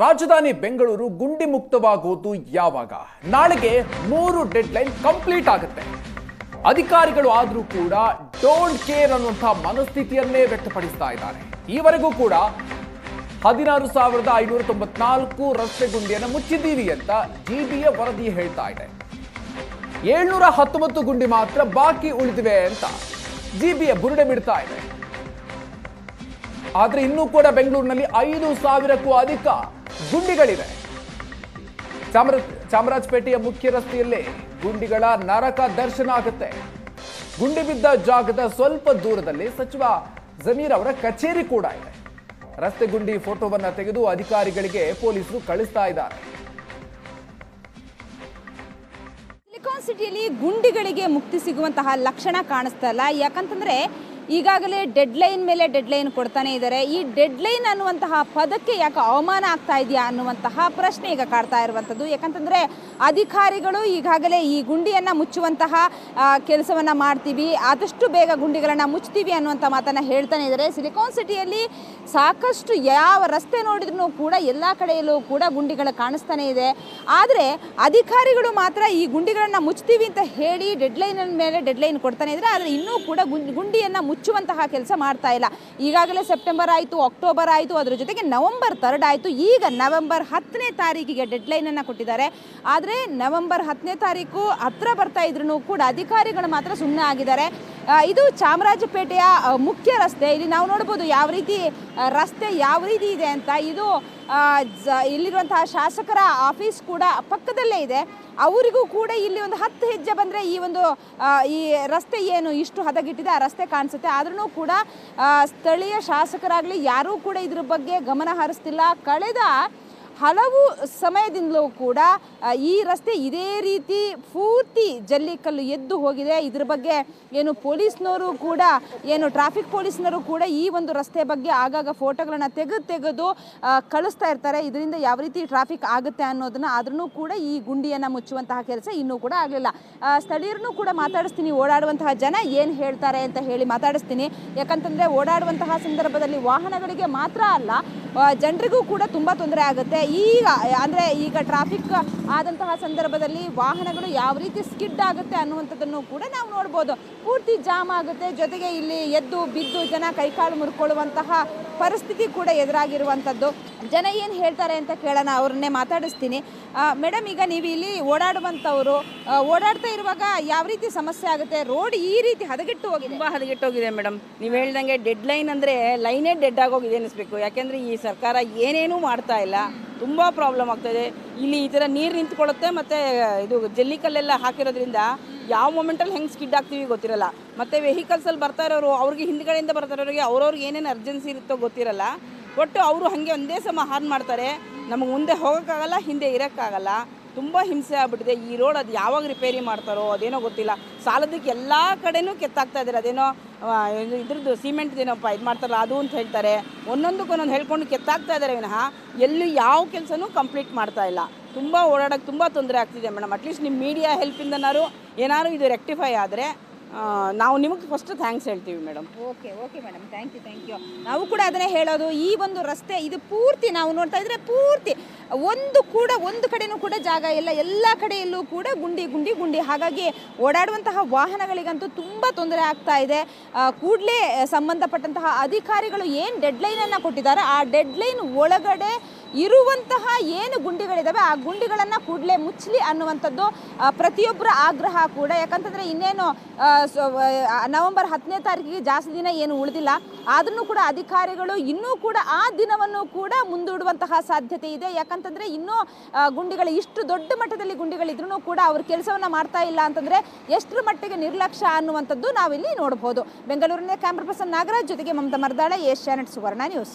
ರಾಜಧಾನಿ ಬೆಂಗಳೂರು ಗುಂಡಿ ಮುಕ್ತವಾಗೋದು ಯಾವಾಗ? ನಾಳೆಗೆ ಮೂರು ಡೆಡ್ಲೈನ್ ಕಂಪ್ಲೀಟ್ ಆಗುತ್ತೆ. ಅಧಿಕಾರಿಗಳು ಆದರೂ ಕೂಡ ಡೋಂಟ್ ಕೇರ್ ಅನ್ನುವಂತಹ ಮನಸ್ಥಿತಿಯನ್ನೇ ವ್ಯಕ್ತಪಡಿಸ್ತಾ ಇದ್ದಾರೆ. ಈವರೆಗೂ ಕೂಡ ಹದಿನಾರು ಸಾವಿರದ ಐನೂರ ತೊಂಬತ್ನಾಲ್ಕು ರಸ್ತೆ ಗುಂಡಿಯನ್ನು ಮುಚ್ಚಿದ್ದೀವಿ ಅಂತ ಜಿಬಿಯ ವರದಿ ಹೇಳ್ತಾ ಇದೆ. ಏಳ್ನೂರ ಹತ್ತೊಂಬತ್ತು ಗುಂಡಿ ಮಾತ್ರ ಬಾಕಿ ಉಳಿದಿವೆ ಅಂತ ಜಿಬಿಯ ಬುರುಡೆ ಬಿಡ್ತಾ ಇದೆ. ಆದ್ರೆ ಇನ್ನೂ ಕೂಡ ಬೆಂಗಳೂರಿನಲ್ಲಿ ಐದು ಸಾವಿರಕ್ಕೂ ಅಧಿಕ ಗುಂಡಿಗಳಿವೆ. ಚಾಮರ, ಚಾಮರಾಜಪೇಟೆಯ ಮುಖ್ಯ ರಸ್ತೆಯಲ್ಲಿ ಗುಂಡಿಗಳ ನರಕ ದರ್ಶನ ಆಗುತ್ತೆ. ಗುಂಡಿ ಬಿದ್ದ ಜಾಗದ ಸ್ವಲ್ಪ ದೂರದಲ್ಲಿ ಸಚಿವ ಜಮೀರ್ ಅವರ ಕಚೇರಿ ಕೂಡ ಇದೆ. ರಸ್ತೆ ಗುಂಡಿ ಫೋಟೋವನ್ನು ತೆಗೆದು ಅಧಿಕಾರಿಗಳಿಗೆ ಪೊಲೀಸರು ಕಳಿಸ್ತಾ ಇದ್ದಾರೆ. ಸಿಲಿಕಾನ್ ಸಿಟಿಯಲ್ಲಿ ಗುಂಡಿಗಳಿಗೆ ಮುಕ್ತಿ ಸಿಗುವಂತಹ ಲಕ್ಷಣ ಕಾಣಿಸ್ತಾ ಇಲ್ಲ. ಯಾಕಂತಂದ್ರೆ ಈಗಾಗಲೇ ಡೆಡ್ಲೈನ್ ಮೇಲೆ ಡೆಡ್ಲೈನ್ ಕೊಡ್ತಾನೆ ಇದ್ದಾರೆ ಈ ಡೆಡ್ಲೈನ್ ಅನ್ನುವಂತಹ ಪದಕ್ಕೆ ಯಾಕೆ ಅವಮಾನ ಆಗ್ತಾ ಇದೆಯಾ ಅನ್ನುವಂತಹ ಪ್ರಶ್ನೆ ಈಗ ಕಾಡ್ತಾ ಇರುವಂಥದ್ದು. ಯಾಕಂತಂದರೆ ಅಧಿಕಾರಿಗಳು ಈಗಾಗಲೇ ಈ ಗುಂಡಿಯನ್ನು ಮುಚ್ಚುವಂತಹ ಕೆಲಸವನ್ನು ಮಾಡ್ತೀವಿ. ಆದಷ್ಟು ಬೇಗ ಗುಂಡಿಗಳನ್ನು ಮುಚ್ತೀವಿ ಅನ್ನುವಂಥ ಮಾತನ್ನು ಹೇಳ್ತಾನೆ ಇದ್ದಾರೆ ಸಿಲಿಕಾನ್ ಸಿಟಿಯಲ್ಲಿ ಸಾಕಷ್ಟು ಯಾವ ರಸ್ತೆ ನೋಡಿದ್ರೂ ಕೂಡ ಎಲ್ಲ ಕಡೆಯಲ್ಲೂ ಕೂಡ ಗುಂಡಿಗಳು ಕಾಣಿಸ್ತಾನೆ ಇದೆ. ಆದರೆ ಅಧಿಕಾರಿಗಳು ಮಾತ್ರ ಈ ಗುಂಡಿಗಳನ್ನು ಮುಚ್ತೀವಿ ಅಂತ ಹೇಳಿ ಡೆಡ್ಲೈನ್ ಮೇಲೆ ಡೆಡ್ಲೈನ್ ಕೊಡ್ತಾನೆ ಇದ್ದಾರೆ ಆದರೆ ಇನ್ನೂ ಕೂಡ ಗುಂಡಿ, ಗುಂಡಿಯನ್ನು ಮುಚ್ಚುವಂತಹ ಕೆಲಸ ಮಾಡ್ತಾ ಇಲ್ಲ. ಈಗಾಗಲೇ ಸೆಪ್ಟೆಂಬರ್ ಆಯಿತು ಅಕ್ಟೋಬರ್ ಆಯಿತು, ಅದರ ಜೊತೆಗೆ ನವೆಂಬರ್ ತರ್ಡ್ ಆಯಿತು. ಈಗ ನವೆಂಬರ್ ಹತ್ತನೇ ತಾರೀಕಿಗೆ ಡೆಡ್ಲೈನನ್ನು ಕೊಟ್ಟಿದ್ದಾರೆ. ಆದರೆ ನವೆಂಬರ್ ಹತ್ತನೇ ತಾರೀಕು ಹತ್ರ ಬರ್ತಾ ಇದ್ರೂ ಕೂಡ ಅಧಿಕಾರಿಗಳು ಮಾತ್ರ ಸುಮ್ಮನೆ ಆಗಿದ್ದಾರೆ. ಇದು ಚಾಮರಾಜಪೇಟೆಯ ಮುಖ್ಯ ರಸ್ತೆ. ಇಲ್ಲಿ ನಾವು ನೋಡ್ಬೋದು ಯಾವ ರೀತಿ ರಸ್ತೆ ಯಾವ ರೀತಿ ಇದೆ ಅಂತ. ಇದು ಇಲ್ಲಿರುವಂತಹ ಶಾಸಕರ ಆಫೀಸ್ ಕೂಡ ಪಕ್ಕದಲ್ಲೇ ಇದೆ. ಅವರಿಗೂ ಕೂಡ ಇಲ್ಲಿ ಒಂದು ಹತ್ತು ಹೆಜ್ಜೆ ಬಂದರೆ ಈ ಒಂದು ಈ ರಸ್ತೆ ಏನು ಇಷ್ಟು ಹದಗಿಟ್ಟಿದೆ, ಆ ರಸ್ತೆ ಕಾಣಿಸುತ್ತೆ. ಆದ್ರೂ ಕೂಡ ಸ್ಥಳೀಯ ಶಾಸಕರಾಗಲಿ ಯಾರೂ ಕೂಡ ಇದ್ರ ಬಗ್ಗೆ ಗಮನ ಹರಿಸ್ತಿಲ್ಲ. ಕಳೆದ ಹಲವು ಸಮಯದಿಂದಲೂ ಕೂಡ ಈ ರಸ್ತೆ ಇದೇ ರೀತಿ ಪೂರ್ತಿ ಜಲ್ಲಿಕಲ್ಲು ಎದ್ದು ಹೋಗಿದೆ. ಇದ್ರ ಬಗ್ಗೆ ಏನು ಪೊಲೀಸ್ನವರು ಕೂಡ, ಏನು ಟ್ರಾಫಿಕ್ ಪೊಲೀಸ್ನವರು ಕೂಡ ಈ ಒಂದು ರಸ್ತೆ ಬಗ್ಗೆ ಆಗಾಗ ಫೋಟೋಗಳನ್ನು ತೆಗೆದು ತೆಗೆದು ಕಳಿಸ್ತಾ ಇರ್ತಾರೆ. ಇದರಿಂದ ಯಾವ ರೀತಿ ಟ್ರಾಫಿಕ್ ಆಗುತ್ತೆ ಅನ್ನೋದನ್ನ ಆದ್ರೂ ಕೂಡ ಈ ಗುಂಡಿಯನ್ನು ಮುಚ್ಚುವಂತಹ ಕೆಲಸ ಇನ್ನೂ ಕೂಡ ಆಗಲಿಲ್ಲ. ಸ್ಥಳೀಯರನ್ನು ಕೂಡ ಮಾತಾಡಿಸ್ತೀನಿ. ಓಡಾಡುವಂತಹ ಜನ ಏನು ಹೇಳ್ತಾರೆ ಅಂತ ಹೇಳಿ ಮಾತಾಡಿಸ್ತೀನಿ. ಯಾಕಂತಂದರೆ ಓಡಾಡುವಂತಹ ಸಂದರ್ಭದಲ್ಲಿ ವಾಹನಗಳಿಗೆ ಮಾತ್ರ ಅಲ್ಲ ಜನರಿಗೂ ಕೂಡ ತುಂಬ ತೊಂದರೆ ಆಗುತ್ತೆ. ಈಗ, ಅಂದರೆ ಈಗ ಟ್ರಾಫಿಕ್ ಆದಂತಹ ಸಂದರ್ಭದಲ್ಲಿ ವಾಹನಗಳು ಯಾವ ರೀತಿ ಸ್ಕಿಡ್ ಆಗುತ್ತೆ ಅನ್ನುವಂಥದ್ದನ್ನು ಕೂಡ ನಾವು ನೋಡ್ಬೋದು. ಪೂರ್ತಿ ಜಾಮ್ ಆಗುತ್ತೆ. ಜೊತೆಗೆ ಇಲ್ಲಿ ಎದ್ದು, ಬಿದ್ದು ಜನ ಕೈಕಾಲು ಮುರ್ಕೊಳ್ಳುವಂತಹ ಪರಿಸ್ಥಿತಿ ಕೂಡ ಎದುರಾಗಿರುವಂಥದ್ದು. ಜನ ಏನು ಹೇಳ್ತಾರೆ ಅಂತ ಕೇಳೋಣ, ಅವ್ರನ್ನೇ ಮಾತಾಡಿಸ್ತೀನಿ. ಮೇಡಮ್, ಈಗ ನೀವು ಇಲ್ಲಿ ಓಡಾಡುವಂಥವ್ರು ಓಡಾಡ್ತಾ ಇರುವಾಗ ಯಾವ ರೀತಿ ಸಮಸ್ಯೆ ಆಗುತ್ತೆ? ರೋಡ್ ಈ ರೀತಿ ಹದಗೆಟ್ಟು ಹೋಗಿ ತುಂಬ ಹದಗೆಟ್ಟೋಗಿದೆ ಮೇಡಮ್. ನೀವು ಹೇಳ್ದಂಗೆ ಡೆಡ್ ಲೈನ್ ಅಂದರೆ ಲೈನೇ ಡೆಡ್ ಆಗೋಗಿದೆ ಅನ್ನಿಸ್ಬೇಕು ಯಾಕೆಂದರೆ ಈ ಸರ್ಕಾರ ಏನೇನೂ ಮಾಡ್ತಾ ಇಲ್ಲ. ತುಂಬ ಪ್ರಾಬ್ಲಮ್ ಆಗ್ತಾಯಿದೆ ಇಲ್ಲಿ ಈ ಥರ ನೀರು ನಿಂತ್ಕೊಳ್ಳುತ್ತೆ ಮತ್ತು ಇದು ಜಲ್ಲಿಕಲ್ಲೆಲ್ಲ ಹಾಕಿರೋದ್ರಿಂದ ಯಾವ ಮೊಮೆಂಟಲ್ಲಿ ಹೆಂಗೆ ಸ್ಕಿಡ್ ಆಗ್ತೀವಿ ಗೊತ್ತಿರಲ್ಲ. ಮತ್ತು ವೆಹಿಕಲ್ಸಲ್ಲಿ ಬರ್ತಾ ಇರೋರು, ಅವ್ರಿಗೆ ಹಿಂದ್ಗಡೆಯಿಂದ ಬರ್ತಾ ಇರೋರಿಗೆ, ಅವ್ರವ್ರಿಗೆ ಏನೇನು ಅರ್ಜೆನ್ಸಿ ಇರುತ್ತೋ ಗೊತ್ತಿರಲ್ಲ. ಒಟ್ಟು ಅವರು ಹಾಗೆ ಒಂದೇ ಸಮ ಹಾರ್ನ್ ಮಾಡ್ತಾರೆ. ನಮಗೆ ಮುಂದೆ ಹೋಗೋಕ್ಕಾಗಲ್ಲ, ಹಿಂದೆ ಇರೋಕ್ಕಾಗಲ್ಲ. ತುಂಬ ಹಿಂಸೆ ಆಗ್ಬಿಟ್ಟಿದೆ. ಈ ರೋಡ್ ಅದು ಯಾವಾಗ ರಿಪೇರಿ ಮಾಡ್ತಾರೋ, ಅದೇನೋ ಗೊತ್ತಿಲ್ಲ. ಸಾಲದಕ್ಕೆ ಎಲ್ಲ ಕಡೆನೂ ಕೆತ್ತಾಗ್ತಾ ಇದ್ದಾರೆ ಅದೇನೋ ಇದ್ರದ್ದು ಸಿಮೆಂಟ್ದೇನೋಪ್ಪ ಇದು ಮಾಡ್ತಾರಲ್ಲ, ಅದು ಅಂತ ಹೇಳ್ತಾರೆ. ಒಂದೊಂದಕ್ಕೆ ಒಂದೊಂದು ಹೇಳ್ಕೊಂಡು ಕೆತ್ತಾಗ್ತಾ ಇದ್ದಾರೆ ವಿನಃ, ಎಲ್ಲೂ ಯಾವ ಕೆಲಸನೂ ಕಂಪ್ಲೀಟ್ ಮಾಡ್ತಾ ಇಲ್ಲ. ತುಂಬ ಓಡಾಡೋಕ್ಕೆ ತುಂಬ ತೊಂದರೆ ಆಗ್ತಿದೆ ಮೇಡಮ್. ಅಟ್ಲೀಸ್ಟ್ ನಿಮ್ಮ ಮೀಡಿಯಾ ಹೆಲ್ಪಿಂದನಾರು ಏನಾದ್ರು ಇದು ರೆಕ್ಟಿಫೈ ಆದರೆ ನಾವು ನಿಮಗೆ ಫಸ್ಟ್ ಥ್ಯಾಂಕ್ಸ್ ಹೇಳ್ತೀವಿ madam okay okay madam thank you thank you ನಾವು ಕೂಡ ಅದನ್ನೇ ಹೇಳೋದು, ಈ ಒಂದು ರಸ್ತೆ ಇದು ಪೂರ್ತಿ ನಾವು ನೋಡ್ತಾ ಇದ್ರೆ ಪೂರ್ತಿ ಒಂದು ಕೂಡ ಒಂದು ಕಡೆನೂ ಕೂಡ ಜಾಗ ಇಲ್ಲ. ಎಲ್ಲ ಕಡೆಯಲ್ಲೂ ಕೂಡ ಗುಂಡಿ ಗುಂಡಿ ಗುಂಡಿ. ಹಾಗಾಗಿ ಓಡಾಡುವಂತಹ ವಾಹನಗಳಿಗಂತೂ ತುಂಬ ತೊಂದರೆ ಆಗ್ತಾ ಇದೆ. ಕೂಡಲೇ ಸಂಬಂಧಪಟ್ಟಂತಹ ಅಧಿಕಾರಿಗಳು ಏನು ಡೆಡ್ಲೈನನ್ನು ಕೊಟ್ಟಿದ್ದಾರೆ ಆ ಡೆಡ್ಲೈನ್ ಒಳಗಡೆ ಇರುವಂತಹ ಏನು ಗುಂಡಿಗಳಿದ್ದಾವೆ ಆ ಗುಂಡಿಗಳನ್ನು ಕೂಡಲೇ ಮುಚ್ಚಲಿ ಅನ್ನುವಂಥದ್ದು ಪ್ರತಿಯೊಬ್ಬರ ಆಗ್ರಹ ಕೂಡ. ಯಾಕಂತಂದರೆ ಇನ್ನೇನು ನವೆಂಬರ್ ಹತ್ತನೇ ತಾರೀಕಿಗೆ ಜಾಸ್ತಿ ದಿನ ಏನು ಉಳಿದಿಲ್ಲ. ಆದ್ರೂ ಕೂಡ ಅಧಿಕಾರಿಗಳು ಇನ್ನೂ ಕೂಡ ಆ ದಿನವನ್ನು ಕೂಡ ಮುಂದೂಡುವಂತಹ ಸಾಧ್ಯತೆ ಇದೆ. ಯಾಕಂತಂದರೆ ಇನ್ನೂ ಗುಂಡಿಗಳು ಇಷ್ಟು ದೊಡ್ಡ ಮಟ್ಟದಲ್ಲಿ ಗುಂಡಿಗಳಿದ್ರೂ ಕೂಡ ಅವರು ಕೆಲಸವನ್ನು ಮಾಡ್ತಾ ಇಲ್ಲ ಅಂತಂದರೆ ಎಷ್ಟರ ಮಟ್ಟಿಗೆ ನಿರ್ಲಕ್ಷ್ಯ ಅನ್ನುವಂಥದ್ದು ನಾವಿಲ್ಲಿ ನೋಡ್ಬೋದು. ಬೆಂಗಳೂರಿನ ಕ್ಯಾಮ್ರಾ ಪರ್ಸನ್ ನಾಗರಾಜ್ ಜೊತೆಗೆ ಮಮತಾ ಮರ್ದಾಳ ಏಷ್ಯಾನೆಟ್ ಸುವರ್ಣ ನ್ಯೂಸ್.